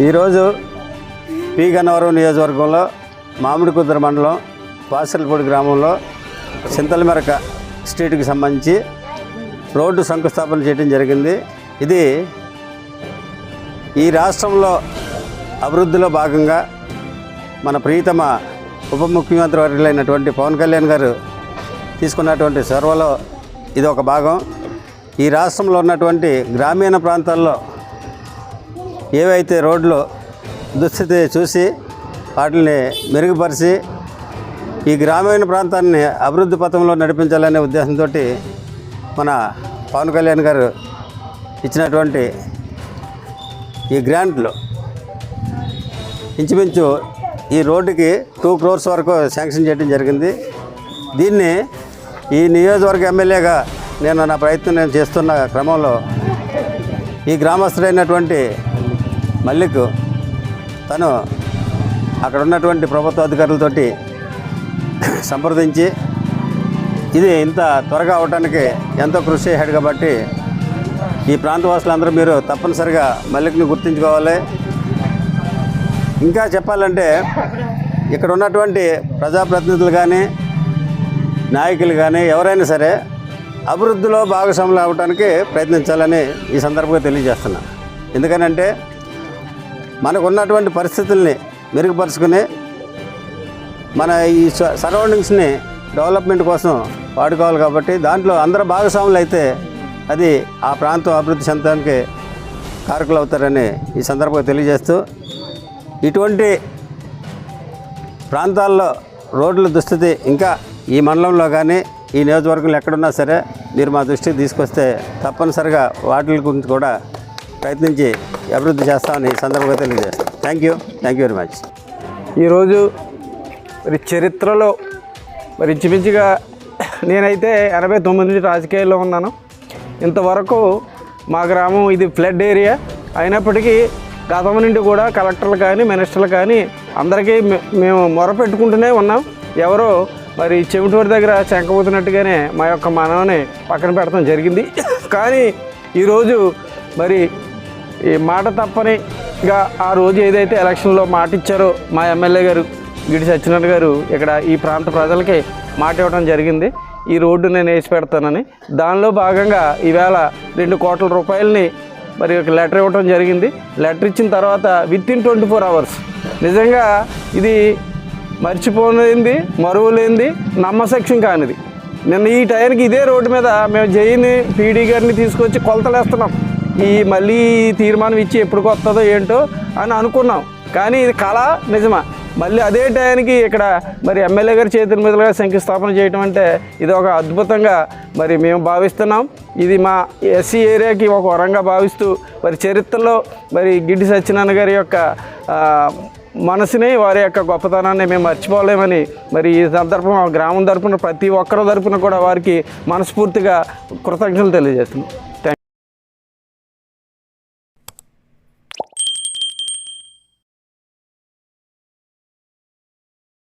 ఈరోజు పి గన్నవరం నియోజకవర్గంలో మామిడి మండలం పాసలపూడి గ్రామంలో చింతలమెరక స్ట్రీట్కి సంబంధించి రోడ్డు శంకుస్థాపన చేయడం జరిగింది. ఇది ఈ రాష్ట్రంలో అభివృద్ధిలో భాగంగా మన ప్రీతమ ఉప ముఖ్యమంత్రి వర్యులైనటువంటి పవన్ కళ్యాణ్ గారు తీసుకున్నటువంటి చొరవలో ఇది ఒక భాగం. ఈ రాష్ట్రంలో ఉన్నటువంటి గ్రామీణ ప్రాంతాల్లో ఏవైతే రోడ్లు దుస్థితి చూసి వాటిని మెరుగుపరిచి ఈ గ్రామీణ ప్రాంతాన్ని అభివృద్ధి పథంలో నడిపించాలనే ఉద్దేశంతో మన పవన్ కళ్యాణ్ గారు ఇచ్చినటువంటి ఈ గ్రాంట్లు ఇంచుమించు ఈ రోడ్డుకి టూ క్రోర్స్ వరకు శాంక్షన్ చేయడం జరిగింది. దీన్ని ఈ నియోజకవర్గ ఎమ్మెల్యేగా నేను నా ప్రయత్నం నేను చేస్తున్న క్రమంలో ఈ గ్రామస్తుడైనటువంటి మల్లిక్ తను అక్కడ ఉన్నటువంటి ప్రభుత్వ అధికారులతోటి సంప్రదించి ఇది ఇంత త్వరగా అవడానికి ఎంతో కృషి చేశాడు కాబట్టి ఈ ప్రాంతవాసులందరూ మీరు తప్పనిసరిగా మల్లిక్ని గుర్తుంచుకోవాలి. ఇంకా చెప్పాలంటే ఇక్కడ ఉన్నటువంటి ప్రజాప్రతినిధులు కానీ నాయకులు కానీ ఎవరైనా సరే అభివృద్ధిలో భాగస్వాములు అవ్వడానికి ప్రయత్నించాలని ఈ సందర్భంగా తెలియజేస్తున్నాను. ఎందుకనంటే మనకు ఉన్నటువంటి పరిస్థితుల్ని మెరుగుపరుచుకుని మన ఈ స- సరౌండింగ్స్ని డెవలప్మెంట్ కోసం వాడుకోవాలి కాబట్టి దాంట్లో అందరూ భాగస్వాములు అయితే అది ఆ ప్రాంతం అభివృద్ధి చెందడానికి కారకులు అవుతారని ఈ సందర్భంగా తెలియజేస్తూ ఇటువంటి ప్రాంతాల్లో రోడ్ల దుస్థితి ఇంకా ఈ మండలంలో కానీ ఈ నియోజకవర్గంలో ఎక్కడున్నా సరే మీరు మా దృష్టికి తీసుకొస్తే తప్పనిసరిగా వాటి గురించి కూడా ప్రయత్నించి అభివృద్ధి చేస్తామని ఈ సందర్భంగా తెలియజేస్తాం. Thank you thank you very much ఈరోజు మరి చరిత్రలో మరి ఇంచుమించుగా నేనైతే ఎనభై తొమ్మిది నుంచి రాజకీయాల్లో ఉన్నాను. ఇంతవరకు మా గ్రామం ఇది ఫ్లడ్ ఏరియా. అయినప్పటికీ గతం నుండి కూడా కలెక్టర్లు కానీ మినిస్టర్లు కానీ అందరికీ మేము మొరపెట్టుకుంటూనే ఉన్నాం. ఎవరో మరి చెవిటూరు దగ్గర చెంకపోతున్నట్టుగానే మా యొక్క మనవని పక్కన పెట్టడం జరిగింది. కానీ ఈరోజు మరి ఈ మాట తప్పనిగా ఆ రోజు ఏదైతే ఎలక్షన్లో మాట ఇచ్చారో మా ఎమ్మెల్యే గారు గిడి సత్యనారాయణ గారు ఇక్కడ ఈ ప్రాంత ప్రజలకి మాట ఇవ్వడం జరిగింది. ఈ రోడ్డు నేను వేసి పెడతానని. దానిలో భాగంగా ఈవేళ రెండు కోట్ల రూపాయలని మరి ఒక లెటర్ ఇవ్వడం జరిగింది. లెటర్ ఇచ్చిన తర్వాత within twenty four hours నిజంగా ఇది మర్చిపోలేంది మరువలేంది నమ్మసక్ష్యం కానిది. నిన్న ఈ టైంకి ఇదే రోడ్డు మీద మేము జైని పీడీ గారిని తీసుకొచ్చి కొలతలేస్తున్నాం. ఈ మళ్ళీ తీర్మానం ఇచ్చి ఎప్పుడు వస్తుందో ఏంటో అని అనుకున్నాం. కానీ ఇది కళ నిజమా? మళ్ళీ అదే టైంకి ఇక్కడ మరి ఎమ్మెల్యే గారి చేతుల మీదుగా శంకుస్థాపన చేయటం అంటే ఇది ఒక అద్భుతంగా మరి మేము భావిస్తున్నాం. ఇది మా ఎస్సీ ఏరియాకి ఒక వరంగా భావిస్తూ మరి చరిత్రలో మరి గిడ్డి సత్యనారాయణ గారి యొక్క మనసుని వారి యొక్క గొప్పతనాన్ని మేము మర్చిపోలేమని మరి ఈ సందర్భం గ్రామం తరపున ప్రతి ఒక్కరి తరపున కూడా వారికి మనస్ఫూర్తిగా కృతజ్ఞతలు తెలియజేస్తున్నాం.